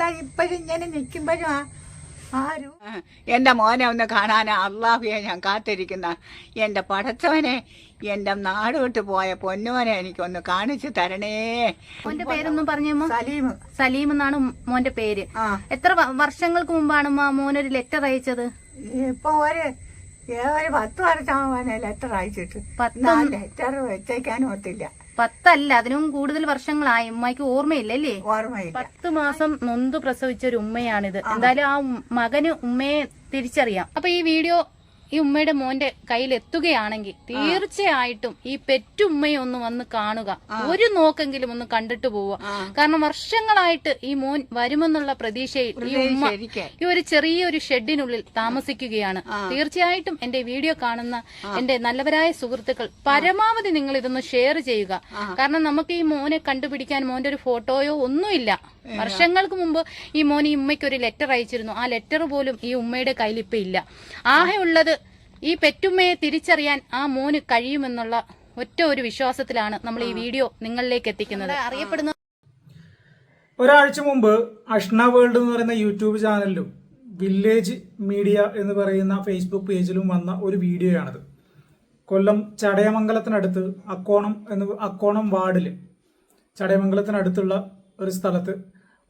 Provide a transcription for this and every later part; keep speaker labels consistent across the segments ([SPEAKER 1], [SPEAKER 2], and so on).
[SPEAKER 1] എന്താ ഇപ്പോഴും ഇങ്ങനെ നിൽക്കുമ്പോഴും ആ ആരും
[SPEAKER 2] എന്റെ മോനെ ഒന്ന് കാണാൻ അള്ളാഹുയെ ഞാൻ കാത്തിരിക്കുന്ന. എന്റെ പടച്ചവനെ എന്റെ നാട് വിട്ട് പോയ പൊന്നുമോനെ എനിക്കൊന്ന് കാണിച്ചു തരണേ.
[SPEAKER 3] മോന്റെ പേരൊന്നും പറഞ്ഞു
[SPEAKER 1] സലീം.
[SPEAKER 3] സലീം എന്നാണ് മോന്റെ പേര്. എത്ര വർഷങ്ങൾക്ക് മുമ്പാണ് മോനൊരു ലെറ്റർ അയച്ചത്?
[SPEAKER 1] ഇപ്പൊ ഒരു ഏ, ഒരു പത്ത് വർഷമാവാനെ ലെറ്റർ അയച്ചിട്ട്. ലെറ്റർ വെച്ചേക്കാനും ഒത്തില്ല.
[SPEAKER 3] പത്തല്ല അതിനും കൂടുതൽ വർഷങ്ങളായി. ഉമ്മയ്ക്ക് ഓർമ്മയില്ലല്ലേ?
[SPEAKER 1] ഓർമ്മയില്ല.
[SPEAKER 3] പത്ത് മാസം നൊന്ത് പ്രസവിച്ച ഒരു ഉമ്മയാണിത്. എന്തായാലും ആ മകന് ഉമ്മയെ തിരിച്ചറിയാം. അപ്പൊ ഈ വീഡിയോ ഈ ഉമ്മയുടെ മോന്റെ കയ്യിൽ എത്തുകയാണെങ്കിൽ തീർച്ചയായിട്ടും ഈ പെറ്റുമ്മയെ ഒന്ന് വന്ന് കാണുക. ഒരു നോക്കെങ്കിലും ഒന്ന് കണ്ടിട്ട് പോവുക. കാരണം വർഷങ്ങളായിട്ട് ഈ മോൻ വരുമെന്നുള്ള പ്രതീക്ഷയിൽ ഈ ഉമ്മ ഈ ഒരു ചെറിയൊരു ഷെഡിനുള്ളിൽ താമസിക്കുകയാണ്. തീർച്ചയായിട്ടും എന്റെ വീഡിയോ കാണുന്ന എന്റെ നല്ലവരായ സുഹൃത്തുക്കൾ പരമാവധി നിങ്ങൾ ഇതൊന്ന് ഷെയർ ചെയ്യുക. കാരണം നമുക്ക് ഈ മോനെ കണ്ടുപിടിക്കാൻ മോന്റെ ഒരു ഫോട്ടോയോ ഒന്നുമില്ല. വർഷങ്ങൾക്ക് മുമ്പ് ഈ മോൻ ഈ ഉമ്മയ്ക്ക് ഒരു ലെറ്റർ അയച്ചിരുന്നു. ആ ലെറ്റർ പോലും ഈ ഉമ്മയുടെ കയ്യിൽ ഇപ്പൊ ഇല്ല. ആകെ ഉള്ളത് ഈ പെറ്റുമ്മയെ തിരിച്ചറിയാൻ ആ മോന് കഴിയുമെന്നുള്ള ഒറ്റ ഒരു വിശ്വാസത്തിലാണ് നമ്മൾ ഈ വീഡിയോ നിങ്ങളിലേക്ക് എത്തിക്കുന്നത്. അറിയപ്പെടുന്ന
[SPEAKER 4] ഒരാഴ്ച മുമ്പ് അഷ്ണ വേൾഡ് എന്ന് പറയുന്ന യൂട്യൂബ് ചാനലിലും വില്ലേജ് മീഡിയ എന്ന് പറയുന്ന ഫേസ്ബുക്ക് പേജിലും വന്ന ഒരു വീഡിയോയാണിത്. കൊല്ലം ചടയമംഗലത്തിനടുത്ത് അക്കോണം എന്ന് അക്കോണം വാർഡിൽ ചടയമംഗലത്തിനടുത്തുള്ള ഒരു സ്ഥലത്ത്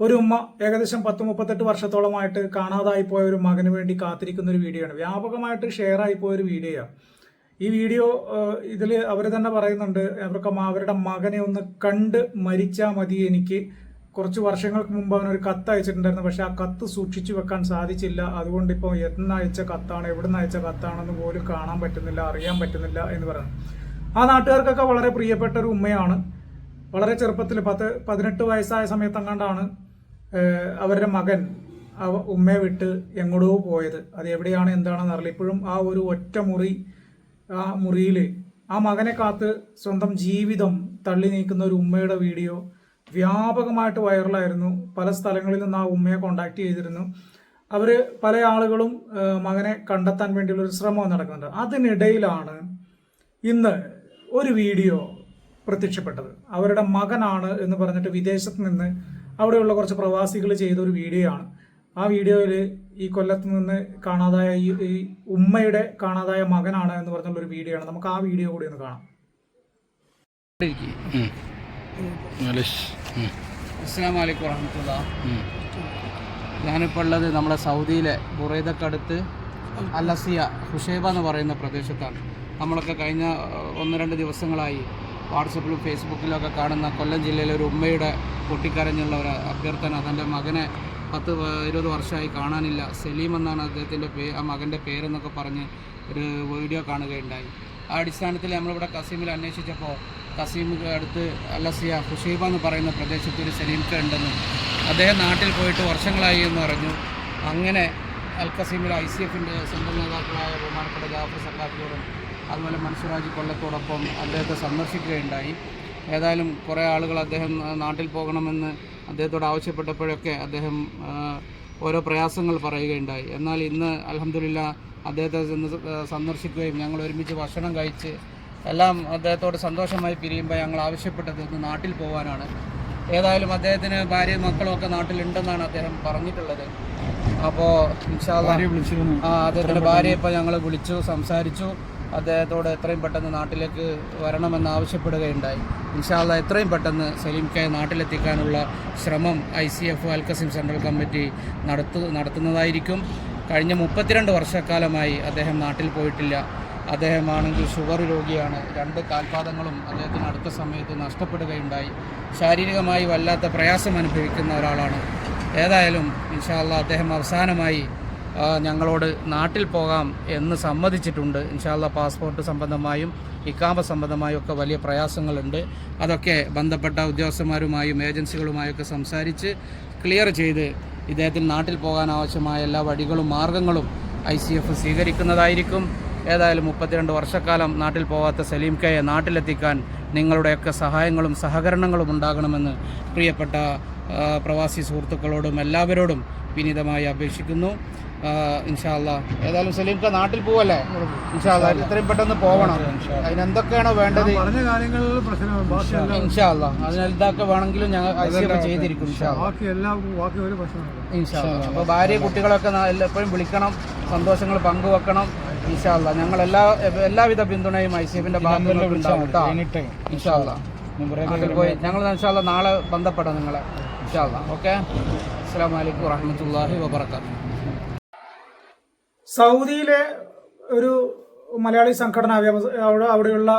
[SPEAKER 4] ഒരു ഉമ്മ ഏകദേശം പത്ത് മുപ്പത്തെട്ട് വർഷത്തോളമായിട്ട് കാണാതായി പോയ ഒരു മകന് വേണ്ടി കാത്തിരിക്കുന്ന ഒരു വീഡിയോ ആണ്. വ്യാപകമായിട്ട് ഷെയർ ആയി പോയ ഒരു വീഡിയോയാണ് ഈ വീഡിയോ ഇതിൽ അവർ തന്നെ പറയുന്നുണ്ട് അവർക്ക് അവരുടെ മകനെ ഒന്ന് കണ്ട് മരിച്ചാൽ മതി എനിക്ക്. കുറച്ച് വർഷങ്ങൾക്ക് മുമ്പ് അവനൊരു കത്ത് അയച്ചിട്ടുണ്ടായിരുന്നു പക്ഷെ ആ കത്ത് സൂക്ഷിച്ചു വെക്കാൻ സാധിച്ചില്ല. അതുകൊണ്ട് ഇപ്പോൾ എന്ന് അയച്ച കത്താണ് എവിടുന്ന് അയച്ച കത്താണെന്ന് പോലും കാണാൻ പറ്റുന്നില്ല അറിയാൻ പറ്റുന്നില്ല എന്ന് പറയുന്നു. ആ നാട്ടുകാർക്കൊക്കെ വളരെ പ്രിയപ്പെട്ട ഒരു ഉമ്മയാണ്. വളരെ ചെറുപ്പത്തിൽ പത്ത് പതിനെട്ട് വയസ്സായ സമയത്തെങ്ങാണ്ടാണ് അവരുടെ മകൻ അവ- ഉമ്മയെ വിട്ട് എങ്ങോട്ടോ പോയത്. അത് എവിടെയാണ് എന്താണെന്ന് അറിയില്ല. ഇപ്പോഴും ആ ഒരു ഒറ്റ മുറി ആ മുറിയിൽ ആ മകനെ കാത്ത് സ്വന്തം ജീവിതം തള്ളി നീക്കുന്ന ഒരു ഉമ്മയുടെ വീഡിയോ വ്യാപകമായിട്ട് വൈറലായിരുന്നു. പല സ്ഥലങ്ങളിൽ നിന്ന് ആ ഉമ്മയെ കോണ്ടാക്ട് ചെയ്തിരുന്നു. അവർ പല ആളുകളും മകനെ കണ്ടെത്താൻ വേണ്ടിയുള്ള ഒരു ശ്രമം നടക്കുന്നുണ്ട്. അതിനിടയിലാണ് ഇന്ന് ഒരു വീഡിയോ പ്രത്യക്ഷപ്പെട്ടത്. അവരുടെ മകനാണ് എന്ന് പറഞ്ഞിട്ട് വിദേശത്ത് നിന്ന് അവിടെയുള്ള കുറച്ച് പ്രവാസികൾ ചെയ്ത ഒരു വീഡിയോ ആണ് ആ വീഡിയോയിൽ ഈ കൊല്ലത്ത് നിന്ന് കാണാതായ ഈ ഈ ഉമ്മയുടെ കാണാതായ മകനാണ് എന്ന് പറഞ്ഞുള്ള ഒരു വീഡിയോ ആണ് നമുക്ക് ആ വീഡിയോ കൂടി ഒന്ന് കാണാം.
[SPEAKER 5] അസ്സാം വലൈക്കും വറഹമത്തുള്ള. ഞാനിപ്പോൾ ഉള്ളത് നമ്മുടെ സൗദിയിലെ ബുറൈദക്കടുത്ത് അലസിയ ഹുഷേബ എന്ന് പറയുന്ന പ്രദേശത്താണ്. നമ്മളൊക്കെ കഴിഞ്ഞ ഒന്ന് രണ്ട് ദിവസങ്ങളായി വാട്സപ്പിലും ഫേസ്ബുക്കിലും കാണുന്ന കൊല്ലം ജില്ലയിലെ ഒരു ഉമ്മയുടെ പൊട്ടിക്കരഞ്ഞുള്ള ഒരു അഭ്യർത്ഥന. തന്റെ മകനെ പത്ത് ഇരുപത് വർഷമായി കാണാനില്ല. സലീം എന്നാണ് അദ്ദേഹത്തിന്റെ പേ ആ മകന്റെ പേരെന്നൊക്കെ പറഞ്ഞ് ഒരു വീഡിയോ കാണുകയുണ്ടായി. ആ അടിസ്ഥാനത്തിൽ നമ്മളിവിടെ കസീമിൽ അന്വേഷിച്ചപ്പോൾ കസീം അടുത്ത് അലസിയ ഹുഷൈബ എന്ന് പറയുന്ന പ്രദേശത്ത് ഒരു സലീംക്ക ഉണ്ടെന്നും അദ്ദേഹം നാട്ടിൽ പോയിട്ട് വർഷങ്ങളായി എന്ന് പറഞ്ഞു. അങ്ങനെ അൽ കസീമിലെ ഐ സി എഫിന്റെ സ്വന്തം നേതാക്കളായ ബഹുമാനപ്പെട്ട ജാഫർ സക്കാത്തിയോടും അതുപോലെ മൻസുറാജ് കൊല്ലത്തോടൊപ്പം അദ്ദേഹത്തെ സന്ദർശിക്കുകയുണ്ടായി. ഏതായാലും കുറേ ആളുകൾ അദ്ദേഹം നാട്ടിൽ പോകണമെന്ന് അദ്ദേഹത്തോട് ആവശ്യപ്പെട്ടപ്പോഴൊക്കെ അദ്ദേഹം ഓരോ പ്രയാസങ്ങൾ പറയുകയുണ്ടായി. എന്നാൽ ഇന്ന് അലഹമില്ല അദ്ദേഹത്തെ ചെന്ന് സന്ദർശിക്കുകയും ഞങ്ങൾ ഒരുമിച്ച് ഭക്ഷണം കഴിച്ച് എല്ലാം അദ്ദേഹത്തോട് സന്തോഷമായി പിരിയുമ്പോൾ ഞങ്ങൾ ആവശ്യപ്പെട്ടത് ഇന്ന് നാട്ടിൽ പോകാനാണ് ഏതായാലും അദ്ദേഹത്തിന് ഭാര്യയും മക്കളും ഒക്കെ നാട്ടിലുണ്ടെന്നാണ് അദ്ദേഹം പറഞ്ഞിട്ടുള്ളത്. അപ്പോൾ ആ അദ്ദേഹത്തിന്റെ ഭാര്യയെ ഇപ്പോൾ ഞങ്ങൾ വിളിച്ചു സംസാരിച്ചു. അദ്ദേഹത്തോട് എത്രയും പെട്ടെന്ന് നാട്ടിലേക്ക് വരണമെന്ന് ആവശ്യപ്പെടുകയുണ്ടായി. ഇൻഷാല്ല എത്രയും പെട്ടെന്ന് സലീം കെ നാട്ടിലെത്തിക്കാനുള്ള ശ്രമം I C F Al Qassim central committee നടത്തു നടത്തുന്നതായിരിക്കും. കഴിഞ്ഞ മുപ്പത്തിരണ്ട് വർഷക്കാലമായി അദ്ദേഹം നാട്ടിൽ പോയിട്ടില്ല. അദ്ദേഹമാണെങ്കിൽ ഷുഗർ രോഗിയാണ്. രണ്ട് കാൽപാദങ്ങളും അദ്ദേഹത്തിന് അടുത്ത സമയത്ത് നഷ്ടപ്പെടുകയുണ്ടായി. ശാരീരികമായി വല്ലാത്ത പ്രയാസം അനുഭവിക്കുന്ന ഒരാളാണ്. ഏതായാലും ഇൻഷാല്ല അദ്ദേഹം അവസാനമായി ഞങ്ങളോട് നാട്ടിൽ പോകാം എന്ന് സമ്മതിച്ചിട്ടുണ്ട്. ഇൻഷാല്ല പാസ്പോർട്ട് സംബന്ധമായും ഇക്കാമ സംബന്ധമായും ഒക്കെ വലിയ പ്രയാസങ്ങളുണ്ട്. അതൊക്കെ ബന്ധപ്പെട്ട ഉദ്യോഗസ്ഥന്മാരുമായും ഏജൻസികളുമായൊക്കെ സംസാരിച്ച് ക്ലിയർ ചെയ്ത് ഇദ്ദേഹത്തിന് നാട്ടിൽ പോകാൻ ആവശ്യമായ എല്ലാ വഴികളും മാർഗങ്ങളും ഐ സി എഫ് സ്വീകരിക്കുന്നതായിരിക്കും. ഏതായാലും മുപ്പത്തിരണ്ട് വർഷക്കാലം നാട്ടിൽ പോകാത്ത സലീം കെയെ നാട്ടിലെത്തിക്കാൻ നിങ്ങളുടെയൊക്കെ സഹായങ്ങളും സഹകരണങ്ങളും ഉണ്ടാകണമെന്ന് പ്രിയപ്പെട്ട പ്രവാസി സുഹൃത്തുക്കളോടും എല്ലാവരോടും വിനീതമായി അപേക്ഷിക്കുന്നു. ഇൻഷാല്ല ഏതായാലും സലീംക്ക നാട്ടിൽ പോവല്ലേ? ഇൻഷാല്ല എത്രയും പെട്ടെന്ന് പോകണം അതിനെന്തൊക്കെയാണോ വേണ്ടത്? ഇൻഷാല്ല അതിനെന്തൊക്കെ വേണമെങ്കിലും ഞങ്ങൾ ചെയ്തിരിക്കും ഇൻഷാല്ല അപ്പോൾ ഭാര്യ കുട്ടികളൊക്കെ എപ്പോഴും വിളിക്കണം. സന്തോഷങ്ങൾ പങ്കുവെക്കണം. ഇൻഷാല്ല ഞങ്ങൾ എല്ലാ എല്ലാവിധ പിന്തുണയും ഐ ഭാഗത്തുനിന്ന് ഉണ്ടാവും ഇൻഷാല്ല പോയി ഞങ്ങൾ ഇൻഷാല്ല നാളെ ബന്ധപ്പെടാം നിങ്ങളെ.
[SPEAKER 4] സൗദിയിലെ ഒരു മലയാളി സംഘടന അവിടെയുള്ള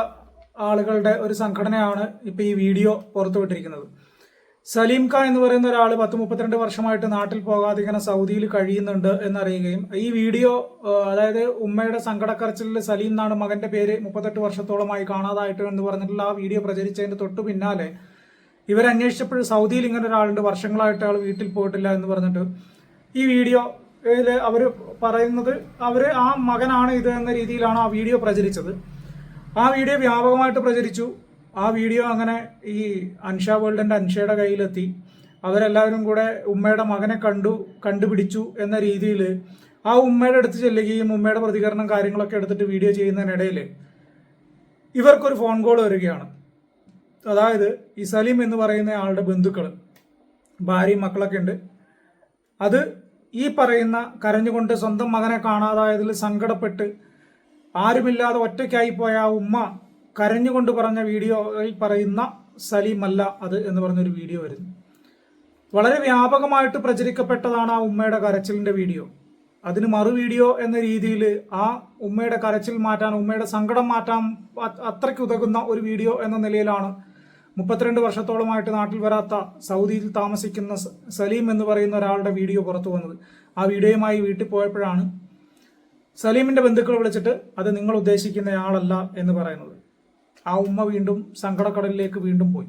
[SPEAKER 4] ആളുകളുടെ ഒരു സംഘടനയാണ് ഇപ്പോൾ ഈ വീഡിയോ പുറത്തുവിട്ടിരിക്കുന്നത് സലീം ഖാൻ എന്ന് പറയുന്ന ഒരാൾ പത്ത് മുപ്പത്തിരണ്ട് വർഷമായിട്ട് നാട്ടിൽ പോകാതെ ഇങ്ങനെ സൗദിയിൽ കഴിയുന്നുണ്ട് എന്നറിയുകയും ഈ വീഡിയോ അതായത് ഉമ്മയുടെ സങ്കടക്കരച്ചിലിൽ സലീം എന്നാണ് മകന്റെ പേര് മുപ്പത്തെട്ട് വർഷത്തോളമായി കാണാതായിട്ട് എന്ന് പറഞ്ഞിട്ടുള്ള ആ വീഡിയോ പ്രചരിച്ചതിന്റെ തൊട്ടു പിന്നാലെ ഇവരന്വേഷിച്ചപ്പോൾ സൗദിയിൽ ഇങ്ങനെ ഒരാളുണ്ട് വർഷങ്ങളായിട്ട് ആൾ വീട്ടിൽ പോയിട്ടില്ല എന്ന് പറഞ്ഞിട്ട് ഈ വീഡിയോ അവർ പറയുന്നത് അവർ ആ മകനാണ് ഇത് എന്ന രീതിയിലാണ് ആ വീഡിയോ പ്രചരിച്ചത്. ആ വീഡിയോ വ്യാപകമായിട്ട് പ്രചരിച്ചു. ആ വീഡിയോ അങ്ങനെ ഈ അൻഷ വേൾഡിന്റെ അൻഷയുടെ കയ്യിലെത്തി. അവരെല്ലാവരും കൂടെ ഉമ്മയുടെ മകനെ കണ്ടു കണ്ടുപിടിച്ചു എന്ന രീതിയിൽ ആ ഉമ്മയുടെ അടുത്ത് ചെല്ലുകയും ഉമ്മയുടെ പ്രതികരണം കാര്യങ്ങളൊക്കെ എടുത്തിട്ട് വീഡിയോ ചെയ്യുന്നതിനിടയിൽ ഇവർക്കൊരു ഫോൺ കോൾ വരികയാണ്. അതായത് ഈ സലീം എന്ന് പറയുന്ന ആളുടെ ബന്ധുക്കൾ ഭാര്യയും മക്കളൊക്കെ ഉണ്ട്. അത് ഈ പറയുന്ന കരഞ്ഞുകൊണ്ട് സ്വന്തം മകനെ കാണാതായതിൽ സങ്കടപ്പെട്ട് ആരുമില്ലാതെ ഒറ്റയ്ക്കായി പോയ ആ ഉമ്മ കരഞ്ഞുകൊണ്ട് പറഞ്ഞ വീഡിയോയിൽ പറയുന്ന സലീമല്ല അത് എന്ന് പറഞ്ഞൊരു വീഡിയോ വരുന്നു. വളരെ വ്യാപകമായിട്ട് പ്രചരിക്കപ്പെട്ടതാണ് ആ ഉമ്മയുടെ കരച്ചിലിന്റെ വീഡിയോ. അതിന് മറു വീഡിയോ എന്ന രീതിയിൽ ആ ഉമ്മയുടെ കരച്ചിൽ മാറ്റാൻ ഉമ്മയുടെ സങ്കടം മാറ്റാൻ അത്രയ്ക്ക് ഉതകുന്ന ഒരു വീഡിയോ എന്ന നിലയിലാണ് മുപ്പത്തിരണ്ട് വർഷത്തോളമായിട്ട് നാട്ടിൽ വരാത്ത സൗദിയിൽ താമസിക്കുന്ന സലീം എന്ന് പറയുന്ന ഒരാളുടെ വീഡിയോ പുറത്തു വന്നത്. ആ വീഡിയോയുമായി വീട്ടിൽ പോയപ്പോഴാണ് സലീമിന്റെ ബന്ധുക്കൾ വിളിച്ചിട്ട് അത് നിങ്ങൾ ഉദ്ദേശിക്കുന്ന ആളല്ല എന്ന് പറയുന്നത്. ആ ഉമ്മ വീണ്ടും സങ്കടക്കടലിലേക്ക് വീണ്ടും പോയി.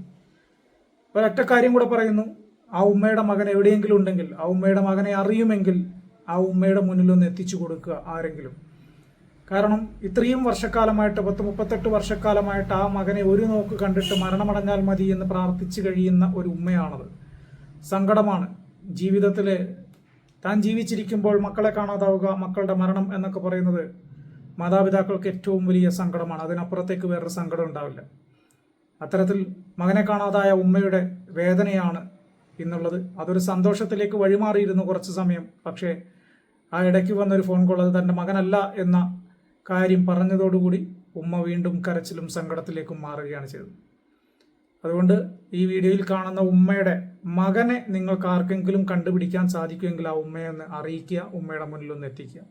[SPEAKER 4] ഒരൊറ്റ കാര്യം കൂടെ പറയുന്നു. ആ ഉമ്മയുടെ മകൻ എവിടെയെങ്കിലും ഉണ്ടെങ്കിൽ ആ ഉമ്മയുടെ മകനെ അറിയുമെങ്കിൽ ആ ഉമ്മയുടെ മുന്നിൽ ഒന്ന് എത്തിച്ചു കൊടുക്കുക ആരെങ്കിലും. കാരണം ഇത്രയും വർഷക്കാലമായിട്ട് പത്ത് മുപ്പത്തെട്ട് വർഷക്കാലമായിട്ട് ആ മകനെ ഒരു നോക്ക് കണ്ടിട്ട് മരണമടഞ്ഞാൽ മതി എന്ന് പ്രാർത്ഥിച്ചു കഴിയുന്ന ഒരു ഉമ്മയാണത്. സങ്കടമാണ്. ജീവിതത്തിലെ താൻ ജീവിച്ചിരിക്കുമ്പോൾ മക്കളെ കാണാതാവുക മക്കളുടെ മരണം എന്നൊക്കെ പറയുന്നത് മാതാപിതാക്കൾക്ക് ഏറ്റവും വലിയ സങ്കടമാണ്. അതിനപ്പുറത്തേക്ക് വേറൊരു സങ്കടം ഉണ്ടാവില്ല. അത്തരത്തിൽ മകനെ കാണാതായ ഉമ്മയുടെ വേദനയാണ് ഇന്നുള്ളത്. അതൊരു സന്തോഷത്തിലേക്ക് വഴിമാറിയിരുന്നു കുറച്ച് സമയം. പക്ഷേ ആ ഇടയ്ക്ക് വന്നൊരു ഫോൺ കോൾ അത് തന്റെ മകനല്ല എന്ന കാര്യം പറഞ്ഞതോടുകൂടി ഉമ്മ വീണ്ടും കരച്ചിലും സങ്കടത്തിലേക്കും മാറുകയാണ് ചെയ്തത്. അതുകൊണ്ട് ഈ വീഡിയോയിൽ കാണുന്ന ഉമ്മയുടെ മകനെ നിങ്ങൾക്ക് ആർക്കെങ്കിലും കണ്ടുപിടിക്കാൻ സാധിക്കുമെങ്കിൽ ആ ഉമ്മയെ ഒന്ന് അറിയിക്കുക ഉമ്മയുടെ മുന്നിൽ ഒന്ന് എത്തിക്കുക.